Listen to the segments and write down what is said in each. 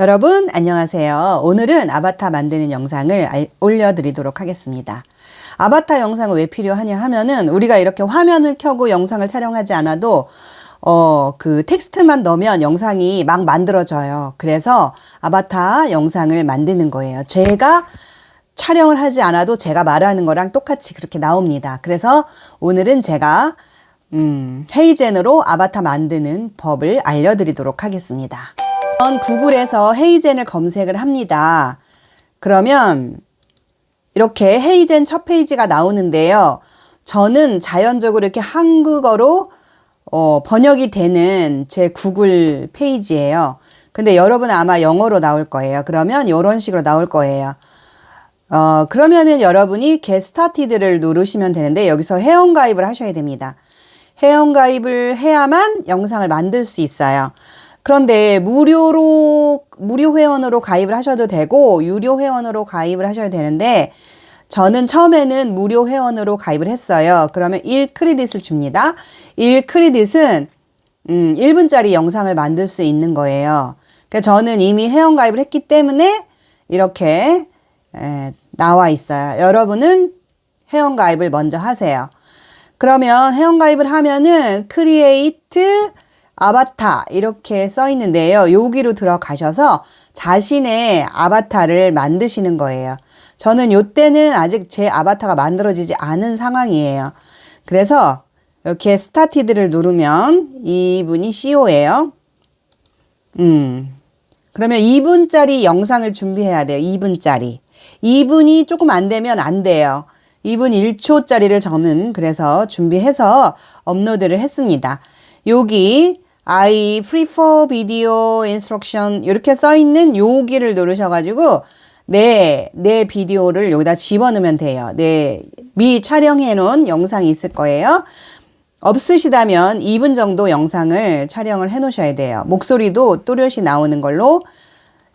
여러분 안녕하세요. 오늘은 아바타 만드는 영상을 알- 올려드리도록 하겠습니다. 아바타 영상은 왜 필요하냐 하면은 우리가 이렇게 화면을 켜고 영상을 촬영하지 않아도 어, 그 텍스트만 넣으면 영상이 막 만들어져요. 그래서 아바타 영상을 만드는 거예요. 제가 촬영을 하지 않아도 제가 말하는 거랑 똑같이 그렇게 나옵니다. 그래서 오늘은 제가 음, 헤이젠으로 아바타 만드는 법을 알려드리도록 하겠습니다. 전 구글에서 헤이젠을 검색을 합니다. 그러면 이렇게 헤이젠 첫 페이지가 나오는데요. 저는 자연적으로 이렇게 한국어로 어, 번역이 되는 제 구글 페이지예요. 근데 여러분 아마 영어로 나올 거예요. 그러면 이런 식으로 나올 거예요. 어, 그러면은 여러분이 Get Started를 누르시면 되는데 여기서 회원 가입을 하셔야 됩니다. 회원 가입을 해야만 영상을 만들 수 있어요. 그런데 무료로 무료 회원으로 가입을 하셔도 되고 유료 회원으로 가입을 하셔야 되는데 저는 처음에는 무료 회원으로 가입을 했어요. 그러면 1 크레딧을 줍니다. 1 크레딧은 음, 1분짜리 영상을 만들 수 있는 거예요. 그러니까 저는 이미 회원 가입을 했기 때문에 이렇게 에, 나와 있어요. 여러분은 회원 가입을 먼저 하세요. 그러면 회원 가입을 하면은 크리에이트 아바타 이렇게 써 있는데요. 여기로 들어가셔서 자신의 아바타를 만드시는 거예요. 저는 요때는 아직 제 아바타가 만들어지지 않은 상황이에요. 그래서 이렇게 스타티드를 누르면 이분이 CEO예요. 음. 그러면 2분짜리 영상을 준비해야 돼요. 2분짜리. 2분이 조금 안 되면 안 돼요. 2분 1초짜리를 저는 그래서 준비해서 업로드를 했습니다. 여기 I prefer video instruction 이렇게 써 있는 여기를 누르셔 가지고 내, 내 비디오를 여기다 집어넣으면 돼요. 내미 촬영해 놓은 영상이 있을 거예요. 없으시다면 2분 정도 영상을 촬영을 해 놓으셔야 돼요. 목소리도 또렷이 나오는 걸로.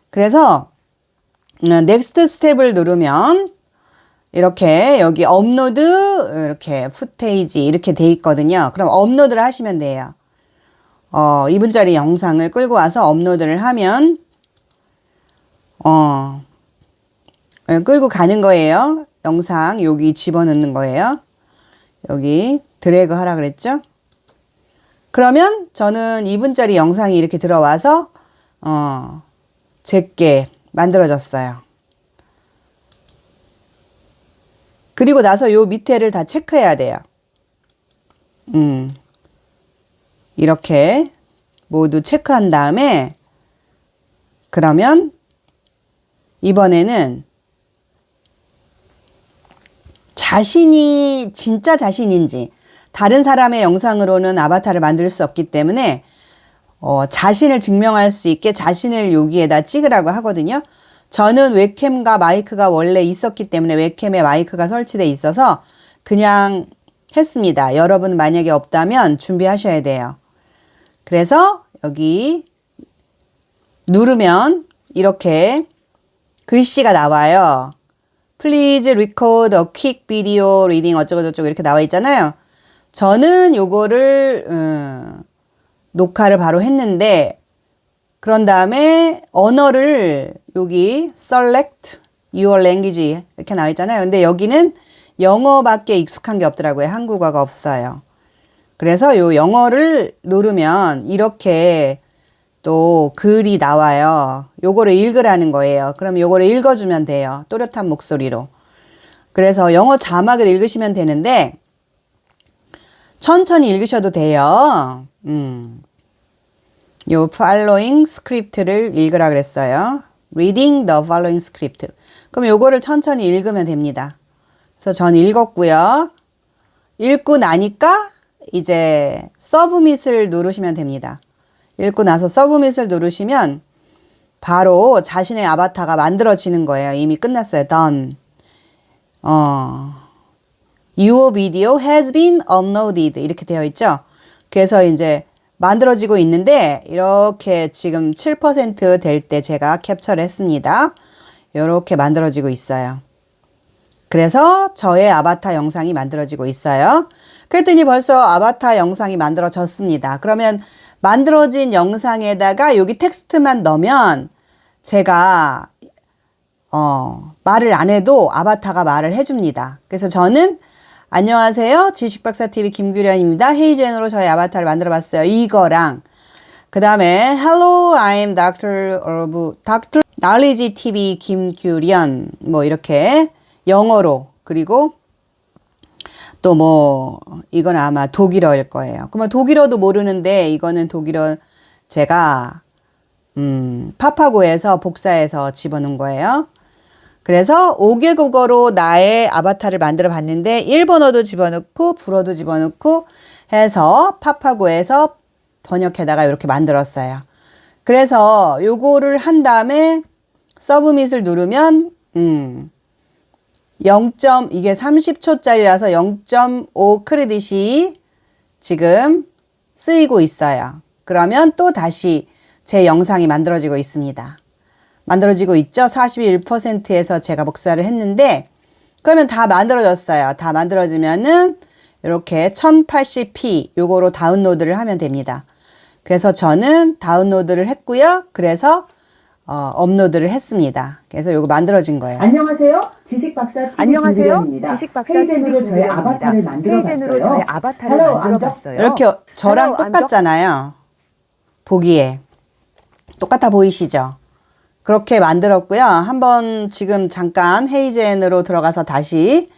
그래서 넥스트 스텝을 누르면 이렇게 여기 업로드 이렇게 푸테이지 이렇게 돼 있거든요. 그럼 업로드를 하시면 돼요. 어, 2분짜리 영상을 끌고 와서 업로드를 하면 어, 예, 끌고 가는 거예요. 영상 여기 집어넣는 거예요. 여기 드래그 하라 그랬죠? 그러면 저는 2분짜리 영상이 이렇게 들어와서 어, 제게 만들어졌어요. 그리고 나서 요 밑에를 다 체크해야 돼요. 음. 이렇게 모두 체크한 다음에 그러면 이번에는 자신이 진짜 자신인지 다른 사람의 영상으로는 아바타를 만들 수 없기 때문에 어, 자신을 증명할 수 있게 자신을 여기에다 찍으라고 하거든요. 저는 웹캠과 마이크가 원래 있었기 때문에 웹캠에 마이크가 설치돼 있어서 그냥 했습니다. 여러분 만약에 없다면 준비하셔야 돼요. 그래서 여기 누르면 이렇게 글씨가 나와요. Please record a quick video reading 어쩌고저쩌고 이렇게 나와 있잖아요. 저는 요거를 음, 녹화를 바로 했는데 그런 다음에 언어를 여기 select your language 이렇게 나와 있잖아요. 근데 여기는 영어밖에 익숙한 게 없더라고요. 한국어가 없어요. 그래서 요 영어를 누르면 이렇게 또 글이 나와요. 요거를 읽으라는 거예요. 그럼 요거를 읽어주면 돼요. 또렷한 목소리로. 그래서 영어 자막을 읽으시면 되는데 천천히 읽으셔도 돼요. 음. 요 following script를 읽으라 그랬어요. reading the following script. 그럼 요거를 천천히 읽으면 됩니다. 그래서 전 읽었고요. 읽고 나니까 이제 서브밋을 누르시면 됩니다. 읽고 나서 서브밋을 누르시면 바로 자신의 아바타가 만들어지는 거예요. 이미 끝났어요. done. 어. Your video has been uploaded. 이렇게 되어 있죠. 그래서 이제 만들어지고 있는데 이렇게 지금 7%될 때 제가 캡처를 했습니다. 이렇게 만들어지고 있어요. 그래서 저의 아바타 영상이 만들어지고 있어요. 그랬더니 벌써 아바타 영상이 만들어졌습니다. 그러면 만들어진 영상에다가 여기 텍스트만 넣으면 제가 어, 말을 안 해도 아바타가 말을 해줍니다. 그래서 저는 안녕하세요. 지식박사TV 김규련입니다. 헤이젠으로 저희 아바타를 만들어 봤어요. 이거랑 그 다음에 Hello, I'm Doctor of Doctor Knowledge TV 김규련 뭐 이렇게 영어로 그리고 또 뭐 이건 아마 독일어일 거예요. 그러면 독일어도 모르는데 이거는 독일어 제가 음, 파파고에서 복사해서 집어넣은 거예요. 그래서 5개 국어로 나의 아바타를 만들어 봤는데 일본어도 집어넣고 불어도 집어넣고 해서 파파고에서 번역해다가 이렇게 만들었어요. 그래서 요거를 한 다음에 서브밋을 누르면 음 0. 이게 30초짜리라서 0.5 크레딧이 지금 쓰이고 있어요. 그러면 또 다시 제 영상이 만들어지고 있습니다. 만들어지고 있죠? 41%에서 제가 복사를 했는데 그러면 다 만들어졌어요. 다 만들어지면은 이렇게 1080p 요거로 다운로드를 하면 됩니다. 그래서 저는 다운로드를 했고요. 그래서 어, 업로드를 했습니다. 그래서 요거 만들어진 거예요. 안녕하세요. 지식 박사 TV 안녕하세요. 김규련입니다. 지식 박사 헤이젠으로 TV 저의. 아바타를 만들어 헤이젠으로 봤어요. 저의 아바타를 Hello, 만들어 I'm Doc- 봤어요. 이렇게 저랑 Hello, I'm 똑같잖아요. 보기에. 똑같아 보이시죠? 그렇게 만들었고요. 한번 지금 잠깐 헤이젠으로 들어가서 다시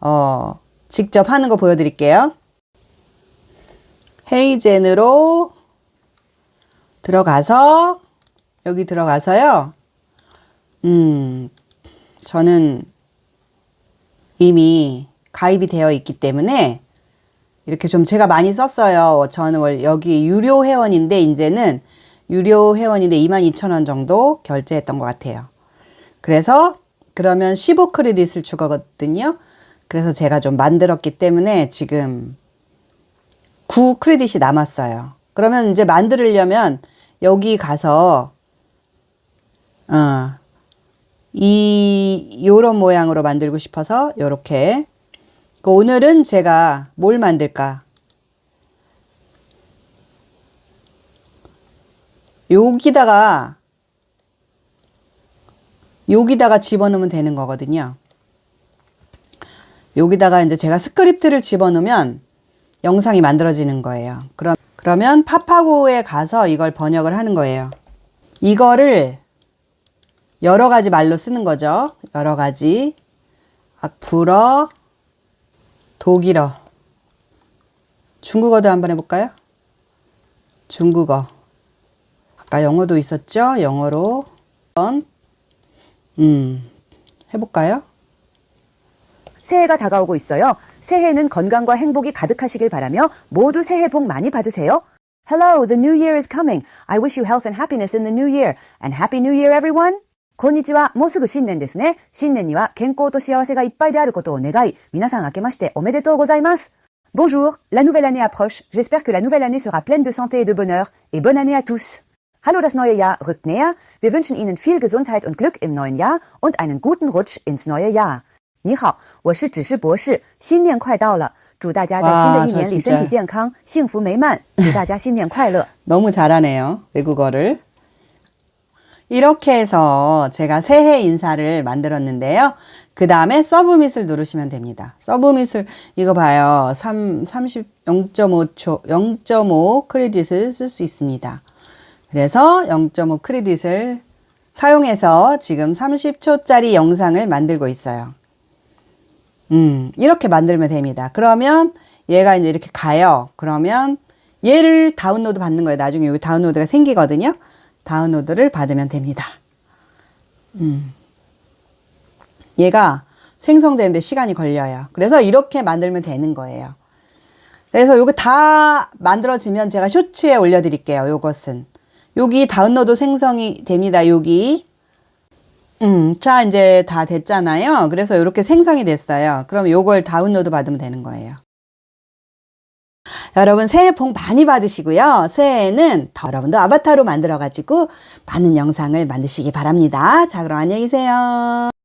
어, 직접 하는 거 보여드릴게요. 헤이젠으로 들어가서 여기 들어가서요. 음, 저는 이미 가입이 되어 있기 때문에 이렇게 좀 제가 많이 썼어요. 저는 원 여기 유료 회원인데 이제는 유료 회원인데 22,000원 정도 결제했던 것 같아요. 그래서 그러면 15 크레딧을 주거든요. 그래서 제가 좀 만들었기 때문에 지금 9 크레딧이 남았어요. 그러면 이제 만들려면 여기 가서 어, 이 요런 모양으로 만들고 싶어서 요렇게 그 오늘은 제가 뭘 만들까? 여기다가 여기다가 집어넣으면 되는 거거든요. 여기다가 이제 제가 스크립트를 집어넣으면 영상이 만들어지는 거예요. 그럼 그러면 파파고에 가서 이걸 번역을 하는 거예요. 이거를 여러 가지 말로 쓰는 거죠. 여러 가지. 악불어, 독일어, 중국어도 한번 해볼까요? 중국어. 아까 영어도 있었죠? 영어로. 음, 해볼까요? 새해가 다가오고 있어요. 새해는 건강과 행복이 가득하시길 바라며 모두 새해 복 많이 받으세요. Hello, the new year is coming. I wish you health and happiness in the new year. And happy new year, everyone! こんにちは。もうすぐ新年ですね。新年には健康と幸せがいっぱいであることを願い、皆さん明けましておめでとうございます。Bonjour, la nouvelle année approche. J'espère que la nouvelle année sera pleine de santé et de Bonheur. Et bonne année à tous. Hallo, das neue Jahr rückt näher. Wir wünschen Ihnen viel Gesundheit und Glück im neuen Jahr und einen guten Rutsch ins neue Jahr. 你好，我是只是博士。新年快到了，祝大家在新的一年里身体健康、幸福美满。祝大家新年快乐。너무잘하네 요， 외국어 를。 이렇게 해서 제가 새해 인사를 만들었는데요. 그 다음에 서브밋을 누르시면 됩니다. 서브밋을, 이거 봐요. 3, 30, 0.5초, 0.5 크레딧을 쓸 수 있습니다. 그래서 0.5 크레딧을 사용해서 지금 30초짜리 영상을 만들고 있어요. 음, 이렇게 만들면 됩니다. 그러면 얘가 이제 이렇게 가요. 그러면 얘를 다운로드 받는 거예요. 나중에 여기 다운로드가 생기거든요. 다운로드를 받으면 됩니다. 음. 얘가 생성되는데 시간이 걸려요. 그래서 이렇게 만들면 되는 거예요. 그래서 요거 다 만들어지면 제가 쇼츠에 올려드릴게요. 요것은. 여기 다운로드 생성이 됩니다. 여기. 음, 자, 이제 다 됐잖아요. 그래서 이렇게 생성이 됐어요. 그럼 요걸 다운로드 받으면 되는 거예요. 여러분 새해 복 많이 받으시고요. 새해에는 더 여러분도 아바타로 만들어가지고 많은 영상을 만드시기 바랍니다. 자, 그럼 안녕히 계세요.